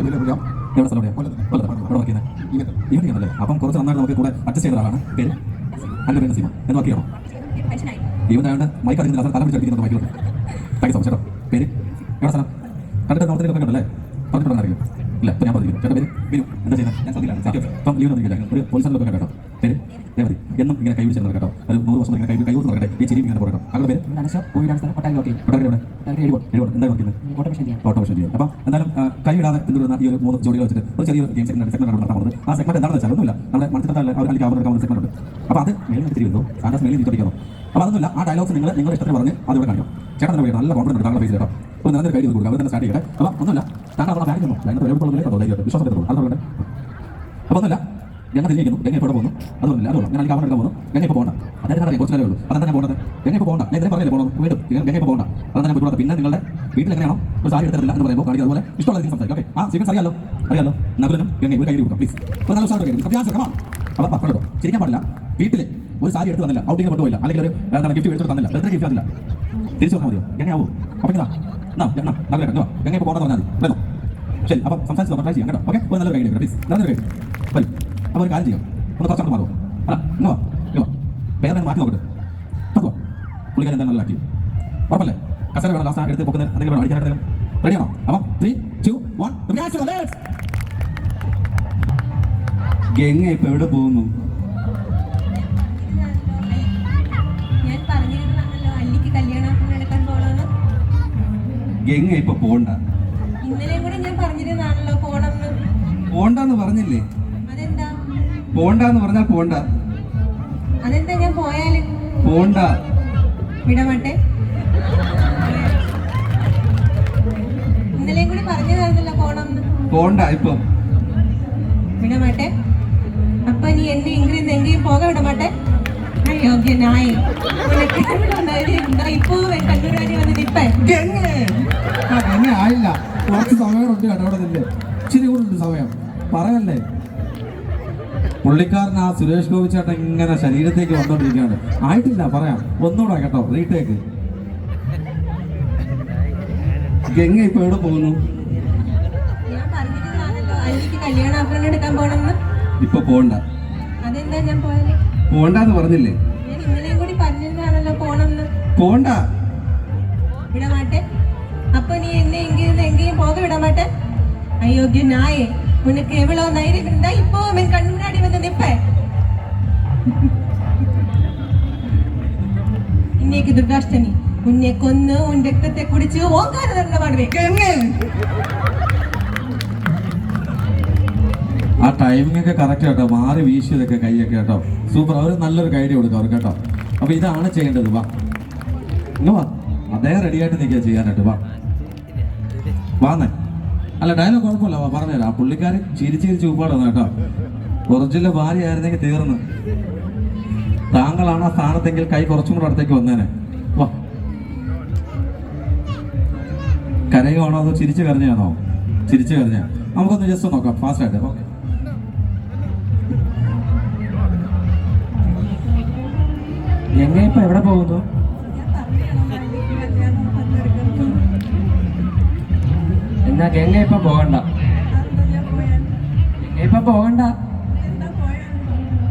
എവിടെ സ്ഥലം. ഇവിടെ അപ്പം കുറച്ച് നന്നായിട്ട് നമുക്ക് കൂടെ അഡ്ജസ്റ്റ് ചെയ്ത ഒരാളാണ്. പേര്? എന്റെ പേര് നസീമ എന്ന് ആയതുകൊണ്ട് മൈക്ക് അടിക്കുന്നില്ല തല പിടിച്ചടിക്കുന്നത് മൈക്കിലുണ്ട് താങ്ക് യു സോ പേര്? എവിടെ സ്ഥലം? കണ്ടിട്ട് നോർത്തിനൊക്കെ കണ്ടല്ലേ അറിയില്ല. ഇല്ല ഇപ്പം ഞാൻ പറഞ്ഞില്ല ചേട്ടാ പേര്? ബിനു എന്താ ചെയ്യുന്നത്? ഞാൻ ശ്രദ്ധിക്കില്ല അപ്പം ലീവ് ഒന്നും ഒരു പോലീസ് കേട്ടോ. പേര്? എന്നും ഇങ്ങനെ കൈ പിടിച്ചിരുന്നത് കേട്ടോ. അത് നൂറ് വർഷം ഇങ്ങനെ കൈ കൈ കൊടുത്ത് നടക്കട്ടെ. ഈ ചിരി ഇങ്ങനെ പോകട്ടോ അവിടെ പേര്? ഓട്ടോമേഷൻ ചെയ്യാം. ഓട്ടോമേഷൻ ചെയ്യും. അപ്പം എന്തായാലും കൈയിടാതെ പിന്തുടരുന്ന ഈ ഒരു മൂന്ന് ജോലികൾ വെച്ചിട്ട് ഒരു ചെറിയ ഗെയിം സെഗ്മെന്റ് സെഗ്മെന്റ് നടത്താൻ പോകുന്നത്. ആ സെഗ്മെന്റ് എന്താണെന്ന് വെച്ചാൽ ഒന്നുമില്ല. നമ്മുടെ മനസ്സിലത്തെ അവർ അല്ലെങ്കിൽ അവർ സെഗ്മെന്റ് ഉണ്ട്. അപ്പോൾ അത് മേലിൽ തിരി വരുന്നു മെയിൽ മേലിൽ തിരിച്ചടിക്കുന്നു അപ്പോൾ അതൊന്നുമില്ല. ആ ഡയലോഗ്സ് നിങ്ങൾ നിങ്ങളുടെ ഇഷ്ടത്തിൽ പറഞ്ഞ് അതിവിടെ കാണിക്കും. ചേട്ടൻ തന്നെ നല്ല കോൺഫിഡന്റ് ഉണ്ട് താങ്കളുടെ പേജ് കേട്ടോ ഒരു നല്ലൊരു കൈ കൊടുക്കുക? അവർ തന്നെ സ്റ്റാർട്ട് ചെയ്യട്ടെ. അപ്പോൾ ഒന്നുമില്ല. താങ്കൾ നമ്മളെ കാര്യം അതിനകത്ത് എഴുപത്തുള്ളതിലേക്ക് തോന്നുന്നു വിശ്വാസം എടുത്തോളൂ അപ്പോൾ ഒന്നുമില്ല. ഞങ്ങൾ തിരിഞ്ഞിരിക്കുന്നു. ഗംഗ ഇപ്പോൾ പോകുന്നു അതുകൊണ്ടില്ല അതുകൊണ്ട് ഞാൻ കാണാൻ എടുക്കാൻ പോകുന്നു. ഗംഗ ഇപ്പോൾ പോകണ്ട. അതായത് അറിയാം കുറച്ച് നേരമേ ഉള്ളൂ. അതാണ് ഞാൻ പോകുന്നത് ഗംഗ ഇപ്പോൾ പോകണ്ട. ഞാൻ ഇതിനെ പറഞ്ഞില്ല പോകണം വീണ്ടും ഗംഗ ഇപ്പോൾ പോകണ്ട. അതാണ് ഞാൻ പോയിട്ട് പിന്നെ നിങ്ങളുടെ വീട്ടിൽ എങ്ങനെയാണോ ഒരു സാരി എടുത്തിട്ടില്ല എന്ന് പറയുമ്പോൾ കാണിക്കുക അതുപോലെ ഇഷ്ടമുള്ള രീതിയിൽ സംസാരിക്കും. ഓക്കെ. ആ സീക്വൻസ് അറിയാലോ? അറിയാലോ? നഗരനും ഗംഗ ഒരു കൈ കൊടുക്കാം പ്ലീസ് അപ്പോൾ നല്ല സാറ് കഴിക്കും അഭ്യാസം കമാ അപ്പോൾ പക്കടോ ചിരിക്കാൻ പാടില്ല. വീട്ടിൽ ഒരു സാരി എടുത്ത് തന്നില്ല. ഔട്ടിങ് കൊണ്ടുപോയില്ല. അല്ലെങ്കിൽ ഒരു എന്താണ് ഗിഫ്റ്റ് എടുത്ത് തന്നില്ല. എത്ര ഗിഫ്റ്റ് തന്നില്ല. തിരിച്ചു വന്നാൽ മതിയോ? എങ്ങനെയാവോ അപ്പം എന്താ എന്നാ എന്നാ നഗരം കണ്ടോ എങ്ങനെ ഇപ്പോൾ പോകണമെന്ന് പറഞ്ഞാൽ മതി. ശരി അപ്പം സംസാരിച്ച് ട്രൈ ചെയ്യാം കേട്ടോ. ഓക്കെ? ഒരു നല്ലൊരു കൈ പ്ലീസ് നല്ലൊരു കൈ വരും. അപ്പോൾ ഒരു കാര്യം ചെയ്യാം. ഒന്ന് കുറച്ചങ്ങോട്ട് മാറുമോ അല്ല ഇങ്ങോ ഇങ്ങോ വാ. മാറ്റി നോക്കട്ടെ. നോക്കുവാ പുള്ളിക്കാരൻ എന്താ നല്ല ഉറപ്പല്ലേ? കസേര വേണം ലാസ്റ്റ് എടുത്ത് പൊക്കുന്ന എന്തെങ്കിലും വേണം അടിക്കാനായിട്ട് റെഡിയാണോ അപ്പം ത്രീ ടു വൺ ഗംഗ ഇപ്പം എവിടെ പോകുന്നു? ഗംഗ ഇപ്പൊ പോണ്ട. ഇന്നലെ കൂടെ ഞാൻ പറഞ്ഞിരുന്നാണല്ലോ പോണെന്ന് പോണ്ടെന്ന് പറഞ്ഞില്ലേ? പോണ്ടെന്ന് പറഞ്ഞാൽ പോണ്ട. അതെന്താ ഞാൻ പോയാൽ? പോണ്ട. വിടമാട്ടെ. ഇന്നലെയും കൂടി പറഞ്ഞതായിരുന്നല്ലോ പോണം പോണ്ട ഇപ്പം. വിടമാട്ടെ. അപ്പൊ നീ എന്നെ എങ്കിലും എங்கേയും പോക വിടമാട്ടെ. അയോഗ്യനായി ഉണ്ടാ ഇപ്പോ വന്ന് നിപ്പേ ആയില്ല. കുറച്ച് സമയമുണ്ട് കേട്ടോ അവിടെ ഇച്ചിരി കൂടെ ഉണ്ട് സമയം. പറയല്ലേ? പുള്ളിക്കാരൻ ആ സുരേഷ് ഗോപി ചേട്ടൻ ഇങ്ങനെ ശരീരത്തേക്ക് വന്നോണ്ടിരിക്കുകയാണ്. ആയിട്ടില്ല പറയാം. ഒന്നുകൂടെ കേട്ടോ റീടേക്ക്. ഗംഗ ഇപ്പൊ എവിടെ പോകുന്നു? ഇപ്പൊ പോണ്ട. പോണ്ടെന്ന് പറഞ്ഞില്ലേ? പോണ്ട. വിടമാട്ടെ അപ്പൊ നീ എന്നെ എങ്കിലും എங்கേയും പോക വിടമാട്ടെ അയോഗ്യനായേ. ഉനക്ക് എവളോ ധൈര്യം இருந்தா இப்போ அவன் கண் முன்னாடி வந்து நிப்பேன் இன்னைக்கு துர்காஷ்டமி உன்னை கொன்னு உன் രക്തത്തെ കുടിച്ച് ഓങ്കാര തന്നെ പാടുവേ ആ ടൈമിംഗ് ഒക്കെ കറക്റ്റ് കേട്ടോ മാറി വീശിയതൊക്കെ കൈയൊക്കെ കേട്ടോ സൂപ്പർ അവർ നല്ലൊരു ഗൈഡ് കൊടുക്കും അവർ കേട്ടോ അപ്പൊ ഇതാണ് ചെയ്യേണ്ടത് വാ ഇങ്ങ് വാ അദ്ദേഹം റെഡി ആയിട്ട് നിൽക്കുക ചെയ്യാനായിട്ട് വാ വാന്നേ അല്ല ഡയലോഗ് കുഴപ്പമില്ല. പറഞ്ഞുതരാം. പുള്ളിക്കാരൻ ചിരിച്ച് ചിരിച്ച് ഉപ്പാടുന്നു കേട്ടോ. ഒറിജിനൽ ഭാര്യ ആയിരുന്നെങ്കിൽ തീർന്നു. താങ്കളാണ് ആ സ്ഥാനത്തെങ്കിൽ കൈ കുറച്ചും കൂടെ അടുത്തേക്ക് വന്നേനെ. വാ. കരയുവാണോ അതോ ചിരിച്ചു കരഞ്ഞാണോ? ചിരിച്ചു കരഞ്ഞ. നമുക്കൊന്ന് ജസ്റ്റ് നോക്കാം. ഫാസ്റ്റ് ആയിട്ട്. ഓക്കെ എങ്ങനെ ഇപ്പൊ എവിടെ പോകുന്നു? എന്നാ ഗംഗ ഇപ്പൊ പോകണ്ട. ഇപ്പൊ പോകണ്ട.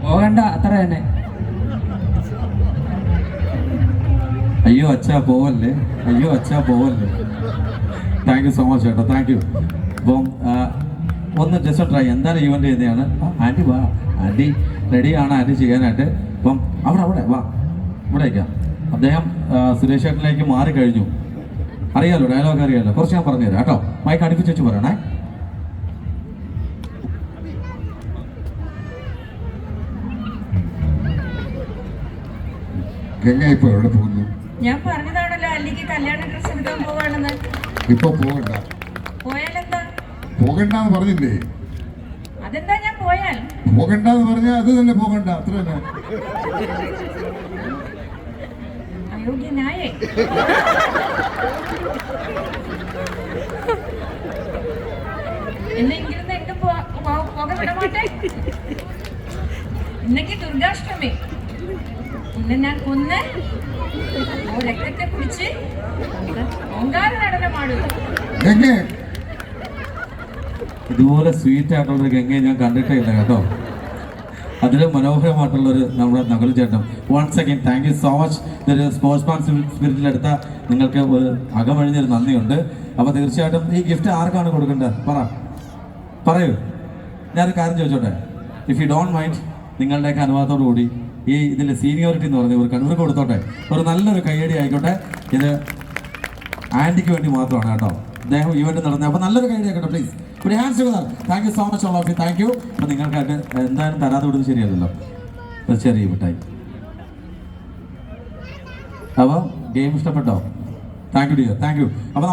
പോകണ്ട അത്ര തന്നെ. അയ്യോ അച്ഛാ പോവല്ലേ? അയ്യോ അച്ഛാ പോവല്ലേ? താങ്ക് യു സോ മച്ച് ചേട്ടാ. താങ്ക് യു അപ്പം ഒന്ന് ജസ്റ്റ് ട്രൈ എന്താണ് ഇവന്റ് ചെയ്യുന്നതാണ്. ആന്റി വാ. ആന്റി റെഡിയാണ്. ആന്റി ചെയ്യാനായിട്ട്. അപ്പം അവിടെ അവിടെ വാ. ഇവിടെ വയ്ക്കാം അദ്ദേഹം സുരേഷ് ചേട്ടനിലേക്ക് മാറി കഴിഞ്ഞു അറിയാലോ ഡയലോഗ് അറിയാലോ. കുറച്ച് ഞാൻ പറഞ്ഞുതരാം കേട്ടോ. മൈക്ക് അടുപ്പിച്ച് വെച്ച് പറയണേ. ഇപ്പൊ എവിടെ പോകുന്നു? ഞാൻ പറഞ്ഞതാണല്ലോ അല്ലിക്ക് കല്യാണ ഡ്രസ് എടുക്കാൻ പോവാണെന്ന്. ഇപ്പൊ പോകണ്ട പോയാലെന്താ? പോകണ്ടെന്ന് പറഞ്ഞില്ലേ? അതെന്താ ഞാൻ പോയാൽ? പോകണ്ടെന്ന് പറഞ്ഞാൽ അത് തന്നെ പോകണ്ട അത്ര തന്നെ. അയോഗ്യനായേ. വിടമാട്ടെ ദുർഗാഷ്ടമി. ഇന്ന് ഞാൻ കൊന്ന് രക്തത്തെ കുടിച്ച് ഓങ്കാര നടനം ആടുക ഗംഗ. ഇതുപോലെ സ്വീറ്റ് ആയിട്ടുള്ള ഗംഗയെ ഞാൻ കണ്ടിട്ടേ ഇല്ല കേട്ടോ. അതിലും മനോഹരമായിട്ടുള്ളൊരു നമ്മുടെ നകുൽ ചേട്ടൻ. Once again thank you so much ഇതൊരു സ്പോർട്സ് മാൻ സ്പിരിറ്റിലെടുത്ത നിങ്ങൾക്ക് ഒരു അകമഴിഞ്ഞൊരു നന്ദിയുണ്ട്. അപ്പോൾ തീർച്ചയായിട്ടും ഈ ഗിഫ്റ്റ് ആർക്കാണ് കൊടുക്കേണ്ടത്? പറ. പറയൂ. ഞാനൊരു കാര്യം ചോദിച്ചോട്ടെ? ഇഫ് യു ഡോണ്ട് മൈൻഡ് നിങ്ങളുടെയൊക്കെ അനുവാദത്തോടു കൂടി ഈ ഇതിൽ സീനിയോറിറ്റി എന്ന് പറഞ്ഞ ഒരു കണ്ണൂർ കൊടുത്തോട്ടെ? ഒരു നല്ലൊരു കൈയടി ആയിക്കോട്ടെ. ഇത് ആന്റിക്ക് വേണ്ടി മാത്രമാണ് കേട്ടോ. അദ്ദേഹം ഇവന്റ് നടന്നത്. അപ്പോൾ നല്ലൊരു കൈയടി ആയിക്കോട്ടെ പ്ലീസ് ഒരു together thank you so much all of you thank you നിങ്ങൾക്കായിട്ട് എന്തായാലും തരാതെ വിടുന്നത് ശരിയല്ലല്ലോ. ഒരു ചെറിയ മിഠായി. അപ്പോൾ ഗെയിം ഇഷ്ടപ്പെട്ടോ? Thank you dear thank you അപ്പോൾ